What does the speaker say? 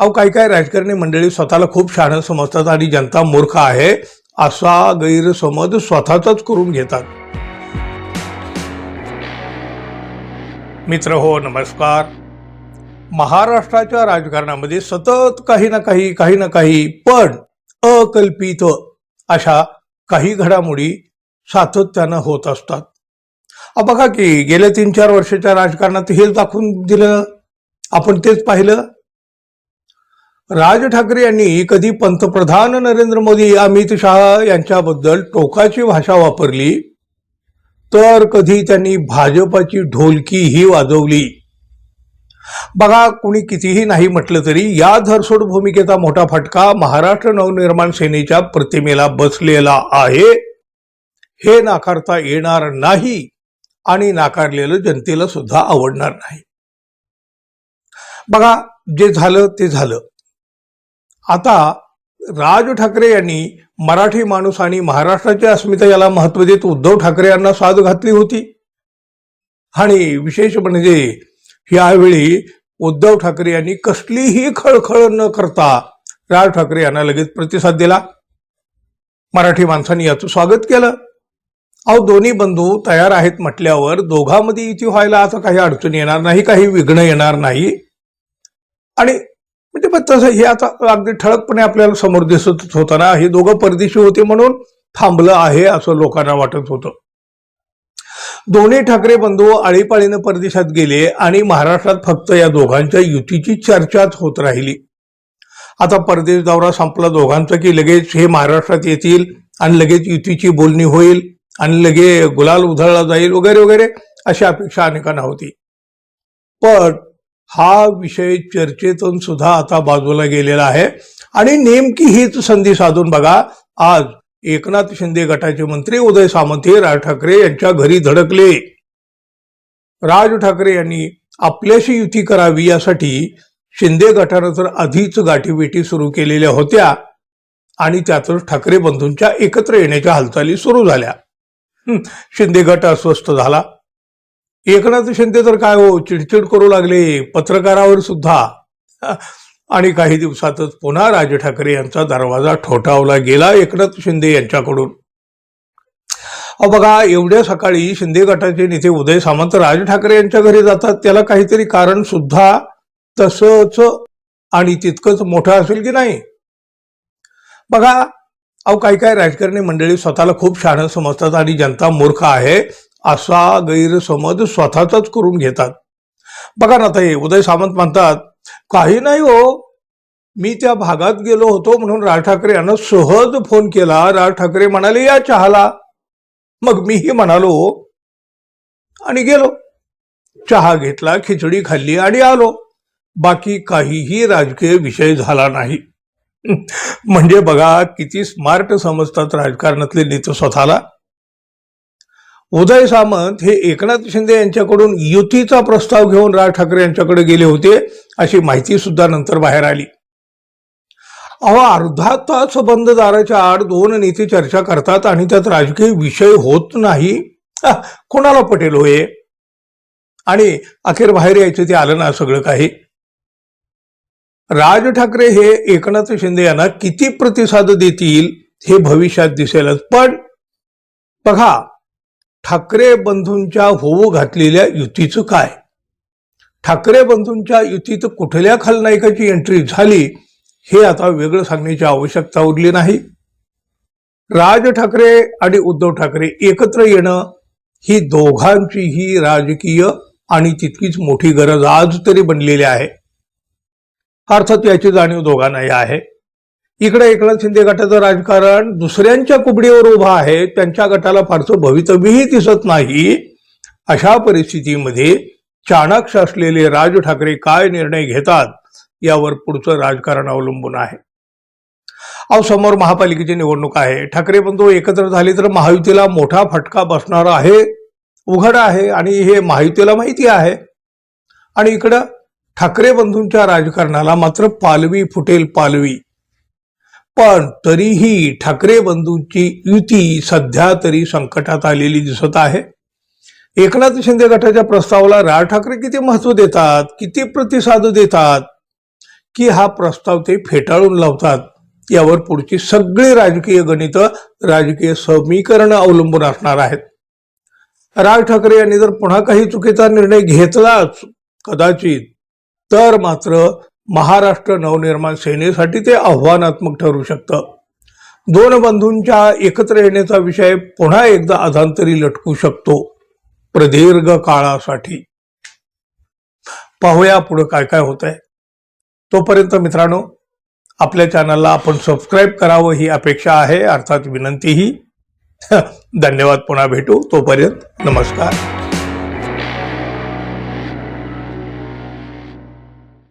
अहो काही काही राजकारणी मंडळी स्वतःला खूप शहाणं समजतात आणि जनता मूर्ख आहे. असा गैरसमज स्वतःचाच करून घेतात. मित्र हो नमस्कार. महाराष्ट्राच्या राजकारणामध्ये सतत काही ना काही काही ना काही पण अकल्पित अशा काही घडामोडी सातत्यानं होत असतात. बघा की गेल्या तीन चार वर्षाच्या राजकारणात हेच दाखवून दिलं. आपण तेच पाहिलं. राज ठाकरे यांनी कधी पंतप्रधान नरेंद्र मोदी अमित शहा यांच्याबद्दल टोकाची भाषा वापरली? तर कधी त्यांनी भाजपाची ढोलकी ही वाजवली? बघा कुणी कितीही नाही म्हटलं तरी या धरसोड भूमिकेचा मोठा फटका महाराष्ट्र नवनिर्माण सेनेच्या प्रतिमेला बसलेला आहे. हे नाकारता येणार नाही आणि नाकारलेलं जनतेला सुद्धा आवडणार नाही. बघा जे झालं ते झालं. आता राज ठाकरे यांनी मराठी माणूस आणि महाराष्ट्राची अस्मिता याला महत्त्व देत उद्धव ठाकरे यांना साथ घातली होती. आणि विशेष म्हणजे यावेळी उद्धव ठाकरे यांनी कसलीही खळखळ न करता राज ठाकरे यांना लगेच प्रतिसाद दिला. मराठी माणसांनी याचं स्वागत केलं. अहो दोन्ही बंधू तयार आहेत म्हटल्यावर दोघांमध्ये इथे व्हायला आता काही अडचण येणार नाही काही विघ्न येणार नाही. आणि म्हणजे मग तसं हे आता अगदी ठळकपणे आपल्याला समोर दिसतच होताना हे दोघं परदेशी होते म्हणून थांबलं आहे असं लोकांना वाटत होतं. दोन्ही ठाकरे बंधू आळीपाळीनं परदेशात गेले आणि महाराष्ट्रात फक्त या दोघांच्या युतीची चर्चाच होत राहिली. आता परदेश दौरा संपला दोघांचा की लगेच हे महाराष्ट्रात येतील आणि लगेच युतीची बोलणी होईल आणि लगे गुलाल उधळला जाईल वगैरे वगैरे अशी अपेक्षा अनेकांना होती. पण हा विषय चर्चेतून सुद्धा आता बाजूला गेलेला आहे. आणि नेमकी हीच संधी साधून बघा आज एकनाथ शिंदे गटाचे मंत्री उदय सामंत हे राज ठाकरे यांच्या घरी धडकले. राज ठाकरे यांनी आपल्याशी युती करावी यासाठी शिंदे गटानं तर आधीच गाठीबेटी सुरू केलेल्या होत्या आणि त्यातच ठाकरे बंधूंच्या एकत्र येण्याच्या हालचाली सुरू झाल्या. शिंदे गट अस्वस्थ झाला. एकनाथ शिंदे तर काय हो चिडचिड करू लागले पत्रकारावर सुद्धा. आणि काही दिवसातच पुन्हा राज ठाकरे यांचा दरवाजा ठोठावला गेला एकनाथ शिंदे यांच्याकडून. अहो बघा एवढ्या सकाळी शिंदे गटाचे नेते उदय सामंत राज ठाकरे यांच्या घरी जातात त्याला काहीतरी कारण सुद्धा तसंच आणि तितकंच मोठं असेल की नाही? बघा अहो काही काही राजकारणी मंडळी स्वतःला खूप शहाणं समजतात आणि जनता मूर्ख आहे. असा गैरसमज स्वतःचाच करून घेतात. बघा ना ताई उदय सामंत म्हणतात काही नाही हो मी त्या भागात गेलो होतो म्हणून राज ठाकरे यांना सहज फोन केला. राज ठाकरे म्हणाले या चहाला. मग मीही म्हणालो हो. आणि गेलो. चहा घेतला खिचडी खाल्ली आणि आलो. बाकी काहीही राजकीय विषय झाला नाही. म्हणजे बघा किती स्मार्ट समजतात राजकारणातले नेते स्वतःला. उदय सामंत हे एकनाथ शिंदे यांच्याकडून युतीचा प्रस्ताव घेऊन राज ठाकरे यांच्याकडे गेले होते अशी माहिती सुद्धा नंतर बाहेर आली. अहो अर्धा तास बंद दाराच्या आड दोन नेते चर्चा करतात आणि त्यात राजकीय विषय होत नाही. हा, कोणाला पटेल होय आणि अखेर बाहेर यायचं ते आलं ना सगळं काही. राज ठाकरे हे एकनाथ शिंदे यांना किती प्रतिसाद देतील हे भविष्यात दिसेलच. पण बघा ठाकरे बंधूंच्या होऊ घातलेल्या युतीचं काय? ठाकरे बंधूंच्या युतीत कुठल्या खलनायकाची एंट्री झाली हे आता वेगळं सांगण्याची आवश्यकता उरली नाही. राज ठाकरे आणि उद्धव ठाकरे एकत्र येणं ही दोघांची ही राजकीय आणि तितकीच मोठी गरज आज तरी बनलेली आहे. अर्थात याची जाणीव दोघांनाही आहे. इकडे एकनाथ शिंदे गटाचं राजकारण दुसऱ्यांच्या कुबडीवर उभं आहे त्यांच्या गटाला फारसं भवितव्यही दिसत नाही. अशा परिस्थितीमध्ये चाणाक्ष असलेले राज ठाकरे काय निर्णय घेतात यावर पुढचं राजकारण अवलंबून आहे. अहो समोर महापालिकेची निवडणूक आहे. ठाकरे बंधू एकत्र झाले तर महायुतीला मोठा फटका बसणार आहे उघड आहे आणि हे महायुतीला माहिती आहे. आणि इकडं ठाकरे बंधूंच्या राजकारणाला मात्र पालवी फुटेल पालवी. पण तरीही ठाकरे बंधूंची युती सध्या तरी संकटात आलेली दिसत आहे. एकनाथ शिंदे गटाच्या प्रस्तावाला राज ठाकरे किती महत्त्व देतात किती प्रतिसाद देतात की हा प्रस्ताव ते फेटाळून लावतात यावर पुढची सगळी राजकीय गणित राजकीय समीकरण अवलंबून असणार आहेत. राज ठाकरे यांनी जर पुन्हा काही चुकीचा निर्णय घेतलाच कदाचित तर मात्र महाराष्ट्र नवनिर्माण सेनेसाठी ते आव्हानात्मक ठरू शकतं. दोन बंधूंच्या एकत्र येण्याचा विषय पुन्हा एकदा अधांतरी लटकू शकतो. प्रदीर्घ काळासाठी. पाहूया पुढे काय काय होत आहे तोपर्यंत मित्रांनो आपल्या चॅनलला आपण सबस्क्राईब करावं ही अपेक्षा आहे. अर्थात विनंतीही. धन्यवाद पुन्हा भेटू. तोपर्यंत नमस्कार.